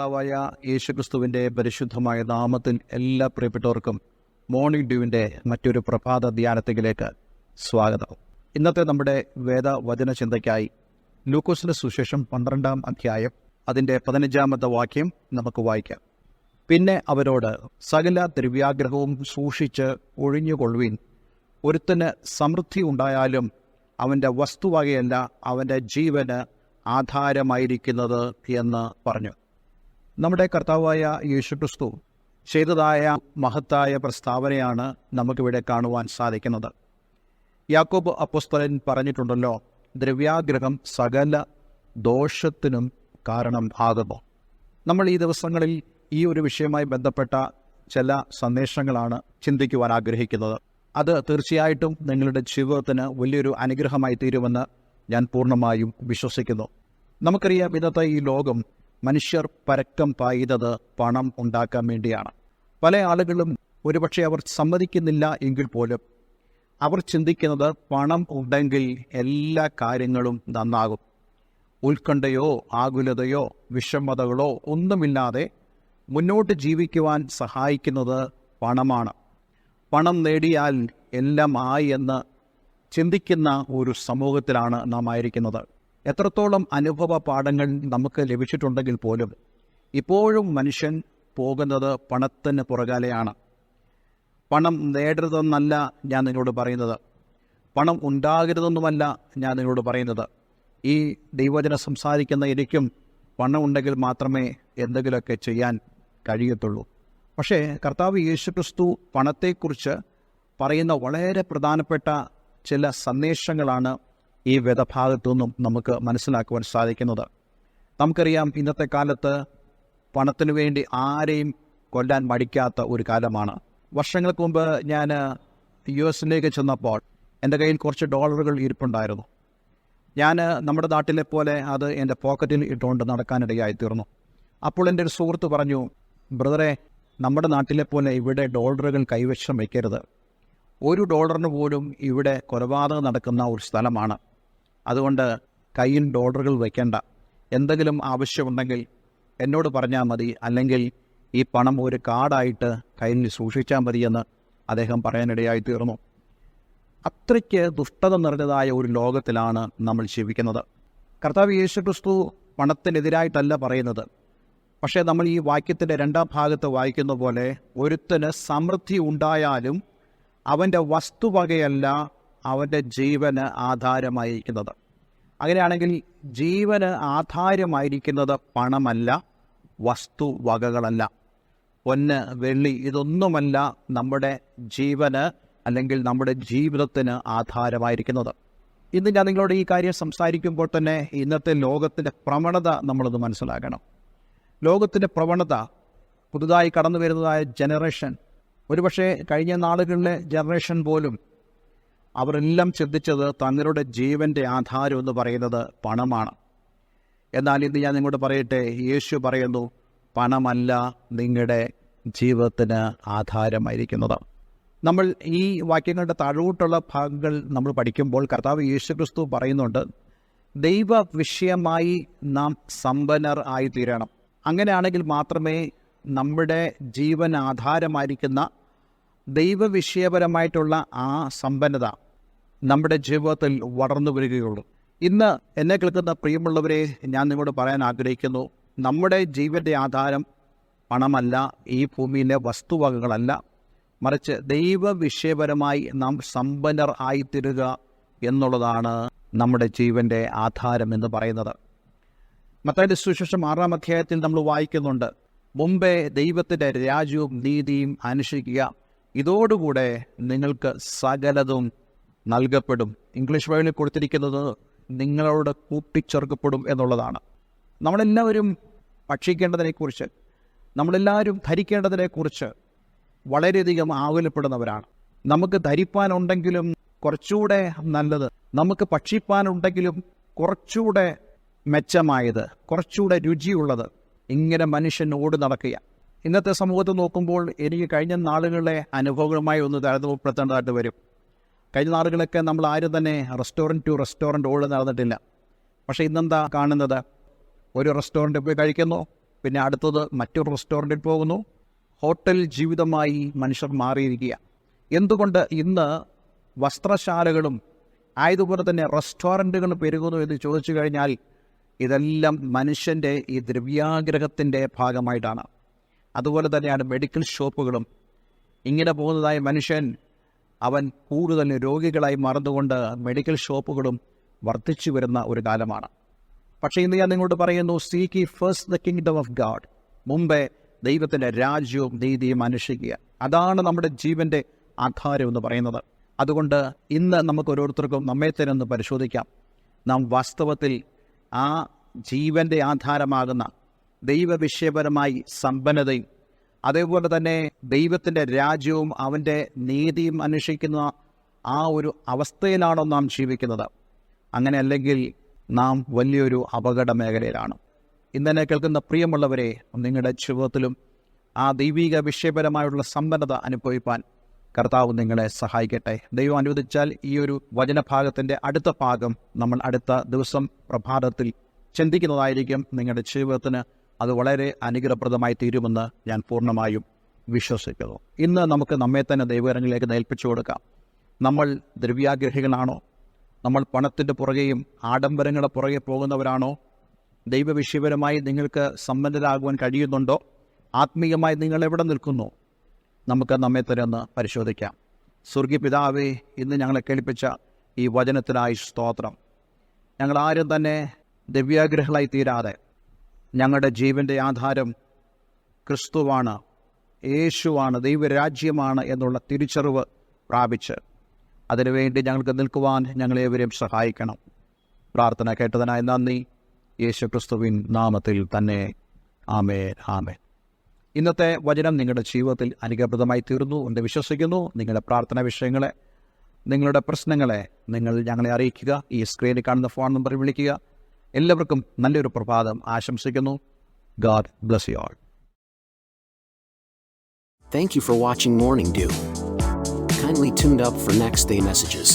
കർത്താവായ യേശുക്രിസ്തുവിന്റെ പരിശുദ്ധമായ നാമത്തിൽ എല്ലാ പ്രിയപ്പെട്ടവർക്കും മോർണിംഗ് ഡ്യൂവിന്റെ മറ്റൊരു പ്രഭാത ധ്യാനത്തിലേക്ക് സ്വാഗതം. ഇന്നത്തെ നമ്മുടെ വേദവചന ചിന്തയ്ക്കായി ലൂക്കോസിന് സുശേഷം പന്ത്രണ്ടാം അധ്യായം അതിന്റെ പതിനഞ്ചാമത്തെ വാക്യം നമുക്ക് വായിക്കാം. പിന്നെ അവരോട് സകല ദ്രവ്യാഗ്രഹവും സൂക്ഷിച്ച് ഒഴിഞ്ഞുകൊള്ളുവിൻ. ഒരുത്തന് സമൃദ്ധി ഉണ്ടായാലും അവന്റെ വസ്തുവകയല്ല അവന്റെ ജീവന് ആധാരമായിരിക്കുന്നത് എന്ന് പറഞ്ഞു. നമ്മുടെ കർത്താവായ യേശുക്രിസ്തു ചെയ്തതായ മഹത്തായ പ്രസ്താവനയാണ് നമുക്കിവിടെ കാണുവാൻ സാധിക്കുന്നത്. യാക്കോബ് അപ്പോസ്തലൻ പറഞ്ഞിട്ടുണ്ടല്ലോ ദ്രവ്യാഗ്രഹം സകല ദോഷത്തിനും കാരണം ആകുന്നു. നമ്മൾ ഈ ദിവസങ്ങളിൽ ഈ ഒരു വിഷയവുമായി ബന്ധപ്പെട്ട ചില സന്ദേശങ്ങളാണ് ചിന്തിക്കുവാൻ ആഗ്രഹിക്കുന്നത്. അത് തീർച്ചയായിട്ടും നിങ്ങളുടെ ജീവിതത്തിന് വലിയൊരു അനുഗ്രഹമായി തീരുമെന്ന് ഞാൻ പൂർണമായും വിശ്വസിക്കുന്നു. നമുക്കറിയാം ഇന്നത്തെ ഈ ലോകം മനുഷ്യർ പരക്കം പായുന്നത് പണം ഉണ്ടാക്കാൻ വേണ്ടിയാണ്. പല ആളുകളും ഒരുപക്ഷെ അവർ സമ്മതിക്കുന്നില്ല എങ്കിൽ പോലും അവർ ചിന്തിക്കുന്നത് പണം ഉണ്ടെങ്കിൽ എല്ലാ കാര്യങ്ങളും നന്നാകും. ഉത്കണ്ഠയോ ആകുലതയോ വിഷമതകളോ ഒന്നുമില്ലാതെ മുന്നോട്ട് ജീവിക്കുവാൻ സഹായിക്കുന്നത് പണമാണ്. പണം നേടിയാൽ എല്ലാം ആയി എന്ന് ചിന്തിക്കുന്ന ഒരു സമൂഹത്തിലാണ് നാം ആയിരിക്കുന്നത് എത്രത്തോളം അനുഭവ പാഠങ്ങൾ നമുക്ക് ലഭിച്ചിട്ടുണ്ടെങ്കിൽ പോലും ഇപ്പോഴും മനുഷ്യൻ പോകുന്നത് പണത്തിന് പുറകാലെയാണ്. പണം നേടരുതെന്നല്ല ഞാൻ നിങ്ങളോട് പറയുന്നത്. പണം ഉണ്ടാകരുതെന്നുമല്ല ഞാൻ നിങ്ങളോട് പറയുന്നത്. ഈ ദൈവജനം സംസാരിക്കുന്ന എനിക്കും പണം ഉണ്ടെങ്കിൽ മാത്രമേ എന്തെങ്കിലുമൊക്കെ ചെയ്യാൻ കഴിയത്തുള്ളൂ. പക്ഷേ കർത്താവ് യേശുക്രിസ്തു പണത്തെക്കുറിച്ച് പറയുന്ന വളരെ പ്രധാനപ്പെട്ട ചില സന്ദേശങ്ങളാണ് ഈ വേദഭാഗത്തു നിന്നും നമുക്ക് മനസ്സിലാക്കുവാൻ സാധിക്കുന്നത്. നമുക്കറിയാം ഇന്നത്തെ കാലത്ത് പണത്തിനു വേണ്ടി ആരെയും കൊല്ലാൻ മടിക്കാത്ത ഒരു കാലമാണ്. വർഷങ്ങൾക്ക് മുമ്പ് ഞാൻ യു എസിലേക്ക് ചെന്നപ്പോൾ എന്റെ കയ്യിൽ കുറച്ച് ഡോളറുകൾ ഇരിപ്പുണ്ടായിരുന്നു. ഞാൻ നമ്മുടെ നാട്ടിലെ പോലെ അത് എന്റെ പോക്കറ്റിൽ ഇട്ടുകൊണ്ട് നടക്കാനിടയായി തീർന്നു. അപ്പോൾ എന്റെ ഒരു സുഹൃത്ത് പറഞ്ഞു ബ്രദറെ നമ്മുടെ നാട്ടിലെ പോലെ ഇവിടെ ഡോളറുകൾ കൈവശം വയ്ക്കരുത്. ഒരു ഡോളറിന് പോലും ഇവിടെ കൊലപാതകം നടക്കുന്ന ഒരു സ്ഥലമാണ്. അതുകൊണ്ട് കയ്യിൽ ഡോളറുകൾ വയ്ക്കേണ്ട എന്തെങ്കിലും ആവശ്യമുണ്ടെങ്കിൽ എന്നോട് പറഞ്ഞാൽ മതി. അല്ലെങ്കിൽ ഈ പണം ഒരു കാർഡായിട്ട് കയ്യിൽ സൂക്ഷിച്ചാൽ മതിയെന്ന് അദ്ദേഹം പറയാനിടയായി തീർന്നു. അത്രയ്ക്ക് ദുഷ്ടത നിറഞ്ഞതായ ഒരു ലോകത്തിലാണ് നമ്മൾ ജീവിക്കുന്നത്. കർത്താവ് യേശു ക്രിസ്തു പണത്തിനെതിരായിട്ടല്ല പറയുന്നത്. പക്ഷേ നമ്മൾ ഈ വാക്യത്തിന്റെ രണ്ടാം ഭാഗത്ത് വായിക്കുന്ന പോലെ ഒരുത്തന് സമൃദ്ധി ഉണ്ടായാലും അവന്റെ വസ്തുവകയല്ല അവന്റെ ജീവന് ആധാരമായിരിക്കുന്നത്. അങ്ങനെയാണെങ്കിൽ ജീവന് ആധാരമായിരിക്കുന്നത് പണമല്ല വസ്തുവകകളല്ല പൊന്ന് വെള്ളി ഇതൊന്നുമല്ല നമ്മുടെ ജീവന് അല്ലെങ്കിൽ നമ്മുടെ ജീവിതത്തിന് ആധാരമായിരിക്കുന്നത്. ഇന്ന് ഞാൻ നിങ്ങളോട് ഈ കാര്യം സംസാരിക്കുമ്പോൾ തന്നെ ഇന്നത്തെ ലോകത്തിന്റെ പ്രവണത നമ്മളത് മനസ്സിലാക്കണം. ലോകത്തിന്റെ പ്രവണത പുതുതായി കടന്നു വരുന്നതായ ജനറേഷൻ ഒരുപക്ഷെ കഴിഞ്ഞ നാളുകളിലെ ജനറേഷൻ പോലും അവരെല്ലാം ചിന്തിച്ചത് തങ്ങളുടെ ജീവന്റെ ആധാരം എന്ന് പറയുന്നത് പണമാണ്. എന്നാൽ ഇന്ന് ഞാൻ നിങ്ങളോട് പറയട്ടെ യേശു പറയുന്നു പണമല്ല നിങ്ങളുടെ ജീവിതത്തിന് ആധാരമായിരിക്കുന്നത്. നമ്മൾ ഈ വാക്യങ്ങളുടെ താഴോട്ടുള്ള ഭാഗങ്ങൾ നമ്മൾ പഠിക്കുമ്പോൾ കർത്താവ് യേശു ക്രിസ്തു പറയുന്നുണ്ട് ദൈവ വിഷയമായി നാം സമ്പന്നർ ആയിത്തീരണം. തീരണം അങ്ങനെയാണെങ്കിൽ മാത്രമേ നമ്മുടെ ജീവൻ ആധാരമായിരിക്കുന്ന ദൈവവിഷയപരമായിട്ടുള്ള ആ സമ്പന്നത നമ്മുടെ ജീവിതത്തിൽ വളർന്നു വരികയുള്ളൂ. ഇന്ന് എന്നെ കേൾക്കുന്ന പ്രിയമുള്ളവരെ ഞാൻ നിങ്ങളോട് പറയാൻ ആഗ്രഹിക്കുന്നു നമ്മുടെ ജീവന്റെ ആധാരം പണമല്ല ഈ ഭൂമിയിലെ വസ്തുവകകളല്ല. മറിച്ച് ദൈവവിഷയപരമായി നാം സമ്പന്നർ ആയിത്തീരുക എന്നുള്ളതാണ് നമ്മുടെ ജീവന്റെ ആധാരം എന്ന് പറയുന്നത്. മത്തായ സുശേഷം ആറാം അധ്യായത്തിൽ നമ്മൾ വായിക്കുന്നുണ്ട് മുമ്പേ ദൈവത്തിന്റെ രാജ്യവും നീതിയും അനുഷ്ഠിക്കുക ഇതോടുകൂടെ നിങ്ങൾക്ക് സകലതും നൽകപ്പെടും. ഇംഗ്ലീഷ് ബൈബിളിൽ കൊടുത്തിരിക്കുന്നത് നിങ്ങളോട് കൂട്ടിച്ചേർക്കപ്പെടും എന്നുള്ളതാണ്. നമ്മളെല്ലാവരും ഭക്ഷിക്കേണ്ടതിനെക്കുറിച്ച് നമ്മളെല്ലാവരും ധരിക്കേണ്ടതിനെക്കുറിച്ച് വളരെയധികം ആകുലപ്പെടുന്നവരാണ്. നമുക്ക് ധരിപ്പാനുണ്ടെങ്കിലും കുറച്ചുകൂടെ നല്ലത് നമുക്ക് ഭക്ഷിപ്പാനുണ്ടെങ്കിലും കുറച്ചുകൂടെ മെച്ചമായത് കുറച്ചുകൂടെ രുചിയുള്ളത് ഇങ്ങനെ മനുഷ്യൻ ഓടി നടക്കുക ഇന്നത്തെ സമൂഹത്തെ നോക്കുമ്പോൾ എനിക്ക് കഴിഞ്ഞ നാളുകളിലെ അനുഭവങ്ങളുമായി ഒന്ന് താരതമ്യപ്പെടുത്തേണ്ടതായിട്ട് വരും. കഴിഞ്ഞ നാളുകളൊക്കെ നമ്മൾ ആരും തന്നെ റെസ്റ്റോറന്റ് ടു റെസ്റ്റോറന്റ് ഓടി നടന്നിട്ടില്ല. പക്ഷേ ഇന്നെന്താ കാണുന്നത്? ഒരു റെസ്റ്റോറന്റിൽ പോയി കഴിക്കുന്നു പിന്നെ അടുത്തത് മറ്റൊരു റെസ്റ്റോറന്റിൽ പോകുന്നു. ഹോട്ടൽ ജീവിതമായി മനുഷ്യർ മാറിയിരിക്കുക. എന്തുകൊണ്ട് ഇന്ന് വസ്ത്രശാലകളും ആയതുപോലെ തന്നെ റെസ്റ്റോറന്റുകൾ പെരുകുന്നു എന്ന് ചോദിച്ചു കഴിഞ്ഞാൽ ഇതെല്ലാം മനുഷ്യന്റെ ഈ ദ്രവ്യാഗ്രഹത്തിന്റെ ഭാഗമായിട്ടാണ്. അതുപോലെ തന്നെയാണ് മെഡിക്കൽ ഷോപ്പുകളും. ഇങ്ങനെ പോകുന്നതായ മനുഷ്യൻ അവൻ കൂടുതൽ രോഗികളായി മറന്നുകൊണ്ട് മെഡിക്കൽ ഷോപ്പുകളും വർദ്ധിച്ചു വരുന്ന ഒരു കാലമാണ്. പക്ഷേ ഇന്ന് ഞാൻ നിങ്ങളോട് പറയുന്നു seek first the kingdom of God മുമ്പേ ദൈവത്തിന്റെ രാജ്യവും നീതിയും അനുഷ്ഠിക്കുക അതാണ് നമ്മുടെ ജീവന്റെ ആധാരം എന്ന് പറയുന്നത്. അതുകൊണ്ട് ഇന്ന് നമുക്ക് ഓരോരുത്തർക്കും നമ്മെ തന്നെ ഒന്ന് പരിശോധിക്കാം. നാം വാസ്തവത്തിൽ ആ ജീവന്റെ ആധാരമാകുന്ന ദൈവവിഷയപരമായി സമ്പന്നതയും അതേപോലെ തന്നെ ദൈവത്തിന്റെ രാജ്യവും അവന്റെ നീതിയും അന്വേഷിക്കുന്ന ആ ഒരു അവസ്ഥയിലാണോ നാം ജീവിക്കുന്നത്. അങ്ങനെ അല്ലെങ്കിൽ നാം വലിയൊരു അപകട മേഖലയിലാണ്. ഇന്നെന്നെ കേൾക്കുന്ന പ്രിയമുള്ളവരെ നിങ്ങളുടെ ജീവിതത്തിലും ആ ദൈവിക വിഷയപരമായുള്ള സമ്പന്നത അനുഭവിപ്പാൻ കർത്താവ് നിങ്ങളെ സഹായിക്കട്ടെ. ദൈവം അനുവദിച്ചാൽ ഈ ഒരു വചനഭാഗത്തിന്റെ അടുത്ത ഭാഗം നമ്മൾ അടുത്ത ദിവസം പ്രഭാതത്തിൽ ചിന്തിക്കുന്നതായിരിക്കും നിങ്ങളുടെ ജീവിതത്തിന് അത് വളരെ അനുഗ്രഹപ്രദമായി തീരുമെന്ന് ഞാൻ പൂർണമായും വിശ്വസിക്കുന്നു. ഇന്ന് നമുക്ക് നമ്മെ തന്നെ ദൈവകരങ്ങളിലേക്ക് നേൽപ്പിച്ചു കൊടുക്കാം. നമ്മൾ ദ്രവ്യാഗ്രഹികളാണോ? നമ്മൾ പണത്തിന്റെ പുറകെയും ആഡംബരങ്ങളുടെ പുറകെ പോകുന്നവരാണോ? ദൈവവിഷയപരമായി നിങ്ങൾക്ക് സമ്പന്നരാകുവാൻ കഴിയുന്നുണ്ടോ? ആത്മീയമായി നിങ്ങൾ എവിടെ നിൽക്കുന്നു? നമുക്ക് നമ്മെ തന്നെ ഒന്ന് പരിശോധിക്കാം. സ്വർഗീയ പിതാവേ ഇന്ന് ഞങ്ങളെ കേൾപ്പിച്ച ഈ വചനത്തിനായി സ്തോത്രം. ഞങ്ങളാരും തന്നെ ദിവ്യാഗ്രഹങ്ങളായി തീരാതെ ഞങ്ങളുടെ ജീവന്റെ ആധാരം ക്രിസ്തുവാണ് യേശുവാണ് ദൈവരാജ്യമാണ് എന്നുള്ള തിരിച്ചറിവ് പ്രാപിച്ച് അതിനുവേണ്ടി ഞങ്ങൾക്ക് നിൽക്കുവാൻ ഞങ്ങളേവരെയും സഹായിക്കണം. പ്രാർത്ഥന കേട്ടതിനായി നന്ദി. യേശു ക്രിസ്തുവിൻ നാമത്തിൽ തന്നെ. ആമേൻ ആമേൻ. ഇന്നത്തെ വചനം നിങ്ങളുടെ ജീവിതത്തിൽ അനുഗ്രഹപ്രദമായി തീർന്നു എന്ന് വിശ്വസിക്കുന്നു. നിങ്ങളുടെ പ്രാർത്ഥന വിഷയങ്ങളെ നിങ്ങളുടെ പ്രശ്നങ്ങളെ നിങ്ങൾ ഞങ്ങളെ അറിയിക്കുക. ഈ സ്ക്രീനിൽ കാണുന്ന ഫോൺ നമ്പറിൽ വിളിക്കുക. എല്ലാവർക്കും നല്ലൊരു പ്രഭാതം ആശംസിക്കുന്നു god bless you all Thank you for watching Morning Dew. Kindly tuned up for next day messages.